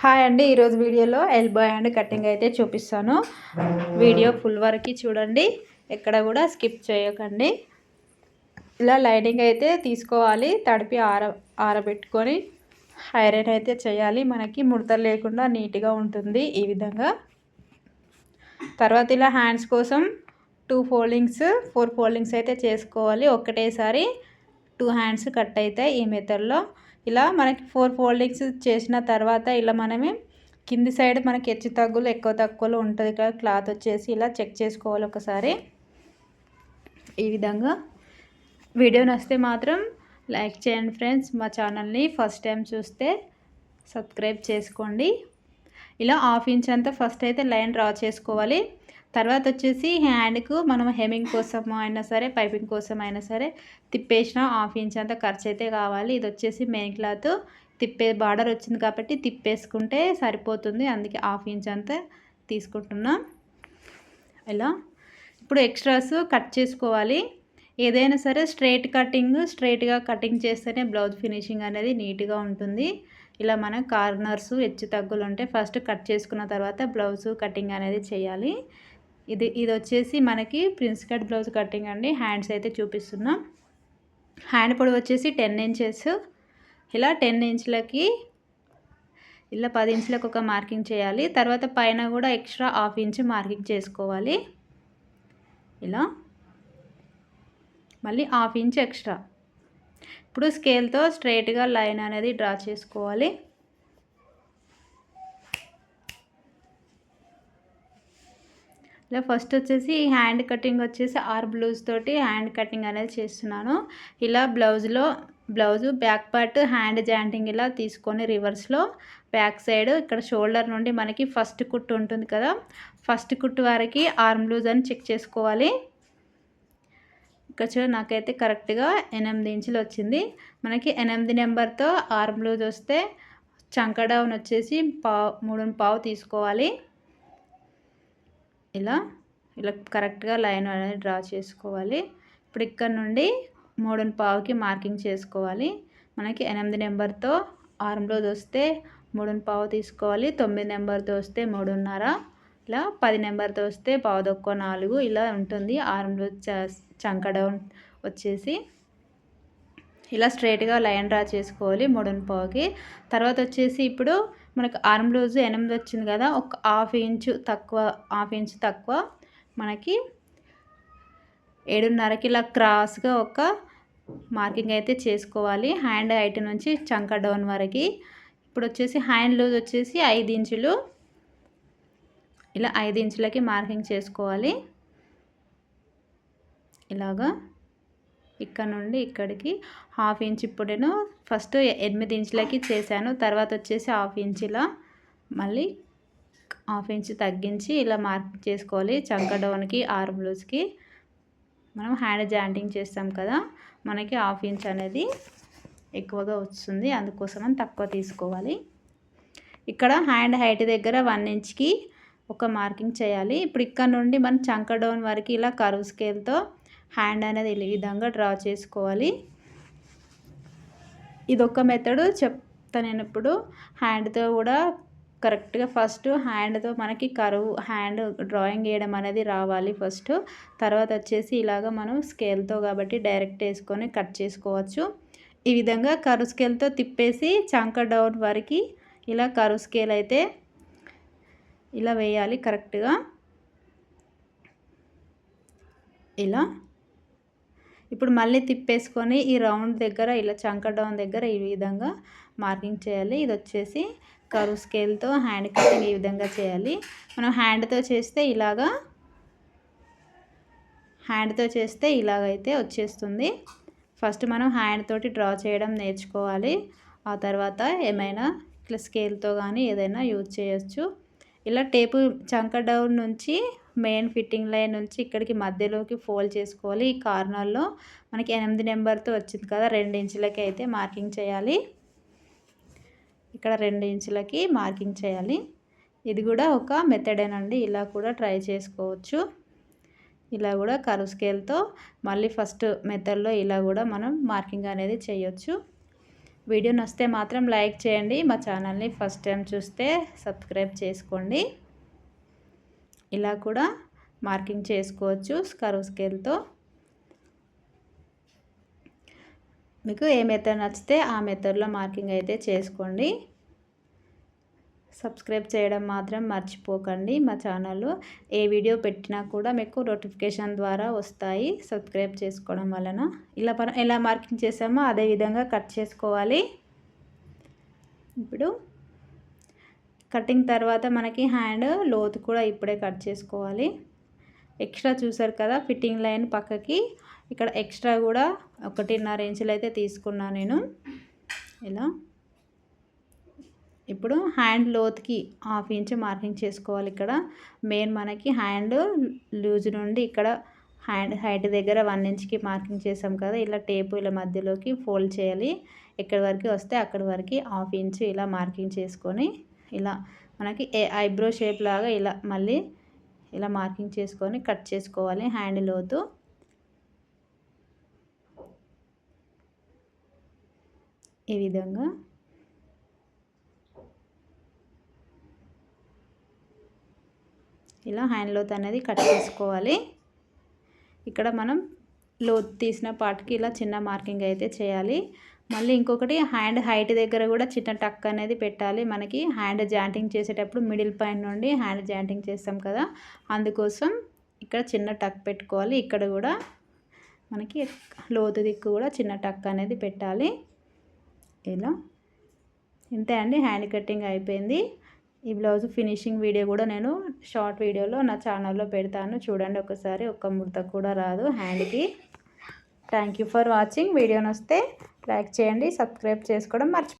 Hi అండి ఈరోజు వీడియోలో ఎల్బో హ్యాండ్ కటింగ్ అయితే చూపిస్తాను. వీడియో ఫుల్ వరకు చూడండి ఎక్కడ కూడా స్కిప్ చేయకండి. ఇలా లైనింగ్ అయితే తీసుకోవాలి తడిపి ఆర ఆరబెట్టుకొని ఐరన్ అయితే చేయాలి. మనకి ముడతలు లేకుండా నీట్గా ఉంటుంది ఈ విధంగా. తర్వాత ఇలా హ్యాండ్స్ కోసం టూ ఫోల్డింగ్స్ ఫోర్ ఫోల్డింగ్స్ అయితే చేసుకోవాలి. ఒకటేసారి టూ హ్యాండ్స్ కట్ అవుతాయి ఈ మెథడ్లో. ఇలా మనకి ఫోర్ ఫోల్డింగ్స్ చేసిన తర్వాత ఇలా మనమే కింది సైడ్ మనకి హెచ్చు తగ్గులు ఎక్కువ తక్కువలు ఉంటుంది కదా క్లాత్ వచ్చేసి ఇలా చెక్ చేసుకోవాలి ఒకసారి. ఈ విధంగా వీడియో నచ్చితే మాత్రం లైక్ చేయండి ఫ్రెండ్స్. మా ఛానల్ని ఫస్ట్ టైం చూస్తే సబ్స్క్రైబ్ చేసుకోండి. ఇలా హాఫ్ ఇంచ్ అంతా ఫస్ట్ అయితే లైన్ డ్రా చేసుకోవాలి. తర్వాత వచ్చేసి హ్యాండ్కు మనం హెమింగ్ కోసం అయినా సరే పైపింగ్ కోసం అయినా సరే తిప్పేసిన హాఫ్ ఇంచ్ అంతా ఖర్చు అయితే కావాలి. ఇది వచ్చేసి మెయిన్ క్లాత్. తిప్పే బార్డర్ వచ్చింది కాబట్టి తిప్పేసుకుంటే సరిపోతుంది. అందుకే హాఫ్ ఇంచ్ అంతా తీసుకుంటున్నాం. ఇలా ఇప్పుడు ఎక్స్ట్రాస్ కట్ చేసుకోవాలి. ఏదైనా సరే స్ట్రైట్ కటింగ్ స్ట్రైట్గా కటింగ్ చేస్తేనే బ్లౌజ్ ఫినిషింగ్ అనేది నీట్గా ఉంటుంది. ఇలా మన కార్నర్స్ హెచ్చు తగ్గులు ఉంటే ఫస్ట్ కట్ చేసుకున్న తర్వాత బ్లౌజ్ కటింగ్ అనేది చేయాలి. ఇది ఇది వచ్చేసి మనకి ప్రిన్స్ కట్ బ్లౌజ్ కటింగ్ అండి. హ్యాండ్స్ అయితే చూపిస్తున్నాం. హ్యాండ్ పొడవు వచ్చేసి టెన్ ఇంచెస్. ఇలా టెన్ ఇంచులకి ఇలా పది ఇంచులకు ఒక మార్కింగ్ చేయాలి. తర్వాత పైన కూడా ఎక్స్ట్రా హాఫ్ ఇంచ్ మార్కింగ్ చేసుకోవాలి. ఇలా మళ్ళీ హాఫ్ ఇంచ్ ఎక్స్ట్రా. ఇప్పుడు స్కేల్తో స్ట్రైట్గా లైన్ అనేది డ్రా చేసుకోవాలి. ఇలా ఫస్ట్ వచ్చేసి హ్యాండ్ కటింగ్ వచ్చేసి ఆర్ బ్లౌజ్ తోటి హ్యాండ్ కటింగ్ అనేది చేస్తున్నాను. ఇలా బ్లౌజ్లో blouse back part hand jointing ఇలా తీసుకొని రివర్స్లో బ్యాక్ సైడ్ ఇక్కడ షోల్డర్ నుండి మనకి ఫస్ట్ కుట్టు ఉంటుంది కదా ఫస్ట్ కుట్టు వరకు ఆర్మ్ బ్లూజ్ అని చెక్ చేసుకోవాలి. ఇక్కడ చూడ నాకైతే కరెక్ట్గా ఎనిమిది ఇంచులు వచ్చింది. మనకి ఎనిమిది నెంబర్తో ఆర్మ్ బ్లూజ్ వస్తే చంక డౌన్ వచ్చేసి పావు మూడు పావు తీసుకోవాలి. ఇలా ఇలా కరెక్ట్గా లైన్ అనేది డ్రా చేసుకోవాలి. ఇప్పుడు ఇక్కడ నుండి మూడున పావుకి మార్కింగ్ చేసుకోవాలి. మనకి ఎనిమిది నెంబర్తో ఆరంలో దోస్తే మూడున పావు తీసుకోవాలి. తొమ్మిది నెంబర్తో వస్తే మూడున్నర. ఇలా పది నెంబర్తో వస్తే పావు దొక్క నాలుగు. ఇలా ఉంటుంది. ఆరంలో చంక డౌన్ వచ్చేసి. ఇలా స్ట్రైట్గా లైన్ డ్రా చేసుకోవాలి మూడున పావుకి. తర్వాత వచ్చేసి ఇప్పుడు మనకు ఆర్మ్ లూజ్ ఎనిమిది వచ్చింది కదా ఒక హాఫ్ ఇంచు తక్కువ హాఫ్ ఇంచ్ తక్కువ మనకి ఏడున్నరకి ఇలా క్రాస్గా ఒక మార్కింగ్ అయితే చేసుకోవాలి. హ్యాండ్ హైట్ నుంచి చంక డౌన్ వరకు. ఇప్పుడు వచ్చేసి హ్యాండ్ లూజ్ వచ్చేసి ఐదు ఇంచులు. ఇలా ఐదు ఇంచులకి మార్కింగ్ చేసుకోవాలి. ఇలాగా. ఇక్కడ నుండి ఇక్కడికి హాఫ్ ఇంచ్ ఇప్పుడు నేను ఫస్ట్ ఎనిమిది ఇంచులకి చేశాను. తర్వాత వచ్చేసి హాఫ్ ఇంచులా మళ్ళీ హాఫ్ ఇంచ్ తగ్గించి ఇలా మార్క్ చేసుకోవాలి. చంక డౌన్కి ఆర్మ్ మనం హ్యాండ్ జాయింటింగ్ చేస్తాం కదా మనకి హాఫ్ ఇంచ్ అనేది ఎక్కువగా వస్తుంది. అందుకోసమని తక్కువ తీసుకోవాలి. ఇక్కడ హ్యాండ్ హైట్ దగ్గర వన్ ఇంచ్కి ఒక మార్కింగ్ చేయాలి. ఇప్పుడు ఇక్కడ నుండి మనం చంక డౌన్ వరకు ఇలా కరువు స్కేల్తో హ్యాండ్ అనేది ఈ విధంగా డ్రా చేసుకోవాలి? ఇదొక మెథడ్ చెప్తా నేను ఇప్పుడు. హ్యాండ్తో కూడా కరెక్ట్గా ఫస్ట్ హ్యాండ్తో మనకి కరువు హ్యాండ్ డ్రాయింగ్ వేయడం అనేది రావాలి ఫస్ట్ తర్వాత వచ్చేసి ఇలాగ మనం స్కేల్తో కాబట్టి డైరెక్ట్ వేసుకొని కట్ చేసుకోవచ్చు. ఈ విధంగా కరు స్కేల్తో తిప్పేసి చంక డౌన్ వరకు ఇలా కరు స్కేల్ అయితే ఇలా వేయాలి కరెక్ట్గా ఇలా ఇప్పుడు మళ్ళీ తిప్పేసుకొని ఈ రౌండ్ దగ్గర ఇలా చంక డౌన్ దగ్గర ఈ విధంగా మార్కింగ్ చేయాలి. ఇది వచ్చేసి కరువు స్కేల్తో హ్యాండ్ కటింగ్ ఈ విధంగా చేయాలి. మనం హ్యాండ్తో చేస్తే ఇలాగా హ్యాండ్తో చేస్తే ఇలాగైతే వచ్చేస్తుంది. ఫస్ట్ మనం హ్యాండ్ తోటి డ్రా చేయడం నేర్చుకోవాలి. ఆ తర్వాత ఏమైనా ఇట్లా స్కేల్తో కానీ ఏదైనా యూజ్ చేయొచ్చు. ఇలా టేపు చంక డౌన్ నుంచి మెయిన్ ఫిట్టింగ్ లైన్ నుంచి ఇక్కడికి మధ్యలోకి ఫోల్డ్ చేసుకోవాలి. ఈ కార్నర్లో మనకి ఎనిమిది నెంబర్తో వచ్చింది కదా రెండు ఇంచులకి అయితే మార్కింగ్ చేయాలి. ఇక్కడ రెండు ఇంచులకి మార్కింగ్ చేయాలి. ఇది కూడా ఒక మెథడేనండి ఇలా కూడా ట్రై చేసుకోవచ్చు. ఇలా కూడా కరువు స్కేల్తో మళ్ళీ ఫస్ట్ మెథడ్లో ఇలా కూడా మనం మార్కింగ్ అనేది చేయొచ్చు. వీడియో నచ్చితే మాత్రం లైక్ చేయండి. మా ఛానల్ని ఫస్ట్ టైం చూస్తే సబ్స్క్రైబ్ చేసుకోండి. ఇలా కూడా మార్కింగ్ చేసుకోవచ్చు స్కర్వ్ స్కేల్తో. మీకు ఏ మెథడ్ నచ్చితే ఆ మెథడ్లో మార్కింగ్ అయితే చేసుకోండి. సబ్స్క్రైబ్ చేయడం మాత్రం మర్చిపోకండి. మా ఛానల్లో ఏ వీడియో పెట్టినా కూడా మీకు నోటిఫికేషన్ ద్వారా వస్తాయి సబ్స్క్రైబ్ చేసుకోవడం వలన. ఇలా ఎలా మార్కింగ్ చేసామో అదే విధంగా కట్ చేసుకోవాలి. ఇప్పుడు కటింగ్ తర్వాత మనకి హ్యాండ్ లోతు కూడా ఇప్పుడే కట్ చేసుకోవాలి. ఎక్స్ట్రా చూసారు కదా ఫిట్టింగ్ లైన్ పక్కకి. ఇక్కడ ఎక్స్ట్రా కూడా ఒకటిన్నర ఇంచులు అయితే తీసుకున్నా నేను. ఇలా. ఇప్పుడు హ్యాండ్ లోత్కి హాఫ్ ఇంచ్ మార్కింగ్ చేసుకోవాలి ఇక్కడ. మెయిన్ మనకి హ్యాండ్ లూజ్ నుండి ఇక్కడ హ్యాండ్ హైట్ దగ్గర వన్ ఇంచ్కి మార్కింగ్ చేసాం కదా. ఇలా టేపు ఇలా మధ్యలోకి ఫోల్డ్ చేయాలి. ఎక్కడి వరకు వస్తే అక్కడి వరకు హాఫ్ ఇంచ్ ఇలా మార్కింగ్ చేసుకొని ఇలా మనకి ఏ ఐబ్రో షేప్ లాగా ఇలా మళ్ళీ ఇలా మార్కింగ్ చేసుకొని కట్ చేసుకోవాలి హ్యాండ్ లోతు. ఈ విధంగా. ఇలా హ్యాండ్ లోత్ అనేది కట్ చేసుకోవాలి. ఇక్కడ మనం లోత్ తీసిన పార్ట్కి ఇలా చిన్న మార్కింగ్ అయితే చేయాలి. మళ్ళీ ఇంకొకటి హ్యాండ్ హైట్ దగ్గర కూడా చిన్న టక్ అనేది పెట్టాలి. మనకి హ్యాండ్ జాయింటింగ్ చేసేటప్పుడు మిడిల్ పాయింట్ నుండి హ్యాండ్ జాయింటింగ్ చేస్తాం కదా. అందుకోసం ఇక్కడ చిన్న టక్ పెట్టుకోవాలి. ఇక్కడ కూడా మనకి లోతు దిక్కు కూడా చిన్న టక్ అనేది పెట్టాలి. ఇలా. ఇంతే అండి. హ్యాండ్ కటింగ్ అయిపోయింది. ఈ బ్లౌజ్ ఫినిషింగ్ వీడియో కూడా నేను షార్ట్ వీడియోలో నా ఛానల్లో పెడతాను. చూడండి ఒకసారి. ఒక్క ముడత కూడా రాదు హ్యాండ్కి. థ్యాంక్ యూ ఫర్ వాచింగ్ వీడియోని వస్తే లైక్ చేయండి సబ్స్క్రైబ్ చేసుకోవడం మర్చిపో